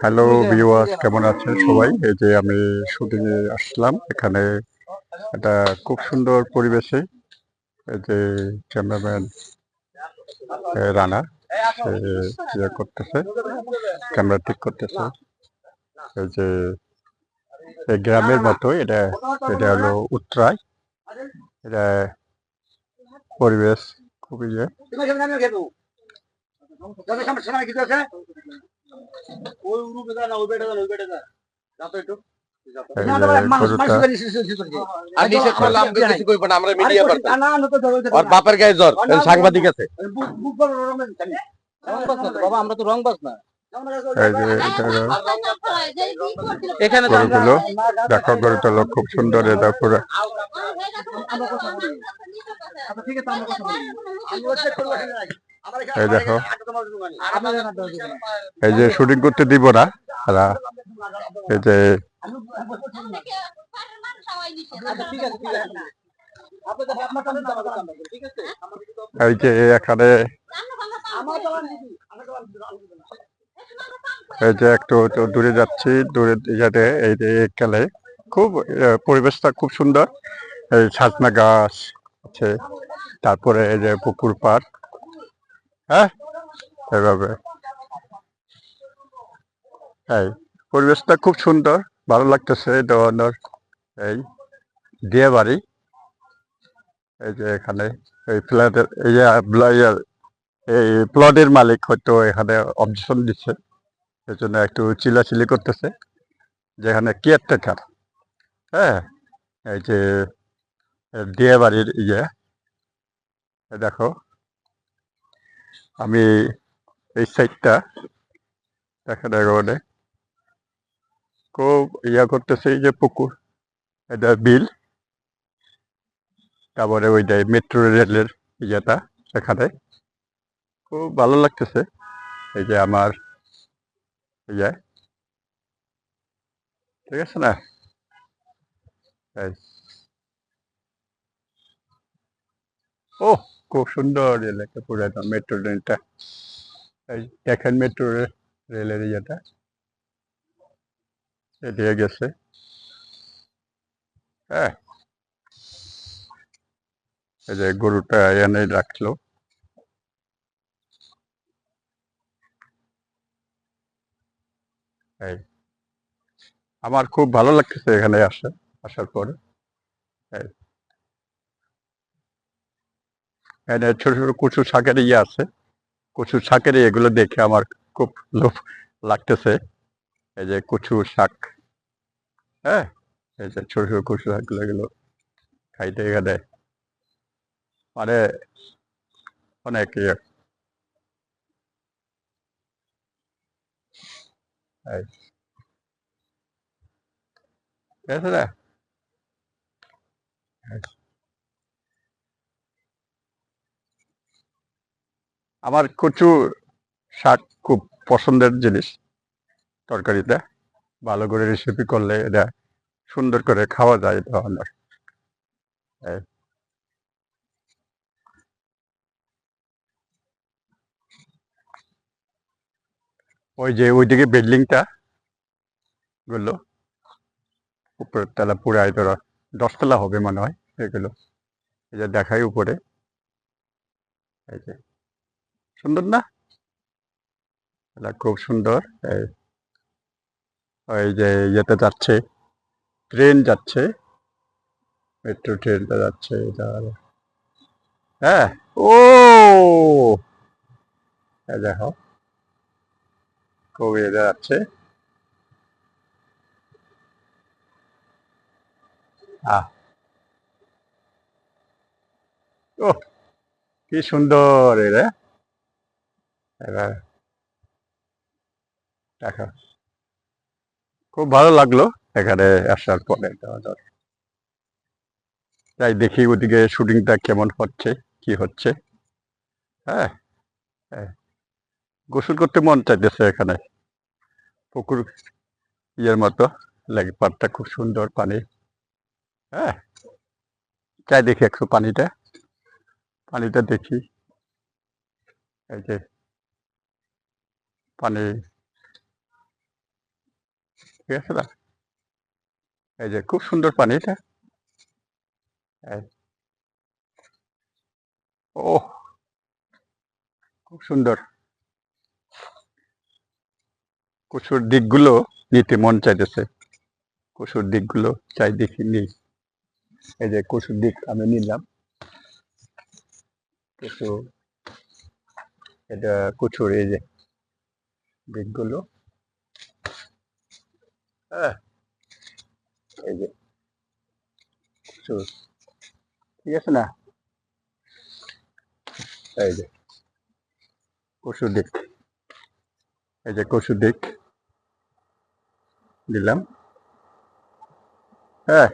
Hello viewers কেমন আছেন সবাই? এই যে আমি শুটিং এ আসলাম। এখানে এটা খুব সুন্দর পরিবেশে এই যে ক্যামেরাম্যান রানা ইয়ে করতেছে ক্যামেরা ঠিক করতেছে। এই যে গ্রামের মতো এটা এটা হলো উত্তরায়। এটা পরিবেশ খুবই ইয়ে। আমাকে কিছু না আমরা মিডিয়া পারতাম আর বাপের গায়ে জ্বর সাংবাদিক আছে। বাবা আমরা তো রং বাস না। এখানে গরুগুলো দেখো গরুটা হলো খুব সুন্দর এটা পুরো। এই দেখো। এই যে শুটিং করতে দিব না। তারা এই যে এই যে এখানে এই যে একটু দূরে যাচ্ছি দূরে যাতে এই যে এখানে খুব পরিবেশটা খুব সুন্দর। এই সাজনা গাছ আছে। তারপরে এই যে পুকুর পাড়। হ্যাঁ? এভাবে এই, পরিবেশটা খুব সুন্দর, ভালো লাগতেছে, এই ধরনের এই দিয়ে বাড়ি। এই যে এখানে, এই ফ্ল্যাটের এই যে এই প্লটের মালিক হয়তো এখানে অবজেকশন দিচ্ছে এই জন্য একটু চিলাচিলি করতেছে যেখানে কেয়ারটেকার হ্যাঁ? এই যে দিয়ে বাড়ির ইয়ে দেখো আমি এই সাইডটা দেখা একেবারে। খুব ইয়া করতেছে এই যে পুকুর, এটা বিল। তারপরে ওইটা মেট্রো রেলের ইয়েটা সেখানে খুব ভালো লাগতেছে এই যে আমার ইয়ে। ঠিক আছে না? ও খুব সুন্দর এলাকা পুরো একদম মেট্রো ট্রেনটা দেখেন মেট্রো রেলের ইয়েটা। এদিকে গেছে। হ্যাঁ। এই যে গরুটা এনে রাখল। আমার খুব ভালো লাগতেছে এখানে আসা আসার পরে। এই এখানে ছোট ছোট কচু শাকের ইয়ে আছে। কচু শাকের এগুলো দেখে আমার খুব লোভ লাগতেছে। এই যে কচু শাক হ্যাঁ? এই যে ছোট ছোট কচু শাকগুলো এগুলো খাইতে এখানে মানে অনেক ইয়ে। ঠিক আছে না এই। আমার কচু শাক খুব পছন্দের জিনিস তরকারিতে। ভালো করে রেসিপি করলে এটা সুন্দর করে খাওয়া যায় এই। ধরনের ওই যে ওইদিকে বিল্ডিংটা গুলো, উপরের তলা পুরাই ধরো দশতলা হবে মনে হয় এগুলো। এটা দেখাই উপরে। এই যে। সুন্দর না? এটা খুব সুন্দর। ওই যে ইয়েতে যাচ্ছে ট্রেন যাচ্ছে। মেট্রো ট্রেনটা যাচ্ছে হ্যাঁ ও! দেখো, খুব এটা যাচ্ছে। কি সুন্দর এটা এবার দেখো। খুব ভালো লাগল এখানে আসার পরে। তাই দেখি ওদিকে শুটিংটা কেমন হচ্ছে, কি হচ্ছে। হ্যাঁ হ্যাঁ। গোসল করতে মন চাইতেছে এখানে। পুকুর ইয়ের মতো লাগে পাড়টা খুব সুন্দর পানি। হ্যাঁ চাই দেখি একটু পানিটা। পানিটা দেখি। এই যে পানি ঠিক আছে না এই যে খুব সুন্দর পানি এটা। ও খুব সুন্দর। কচুর দিকগুলো নিতে মন চাইতেছে। কচুর দিকগুলো চাই দেখি নিই। এই যে কচুর দিক আমি নিলাম। কিছু এটা কচুর, এই যে দিকগুলো হ্যাঁ এই যে ঠিক আছে না? এই যে, কচুর দিক, এই যে কচুর দিক, দিলাম। হ্যাঁ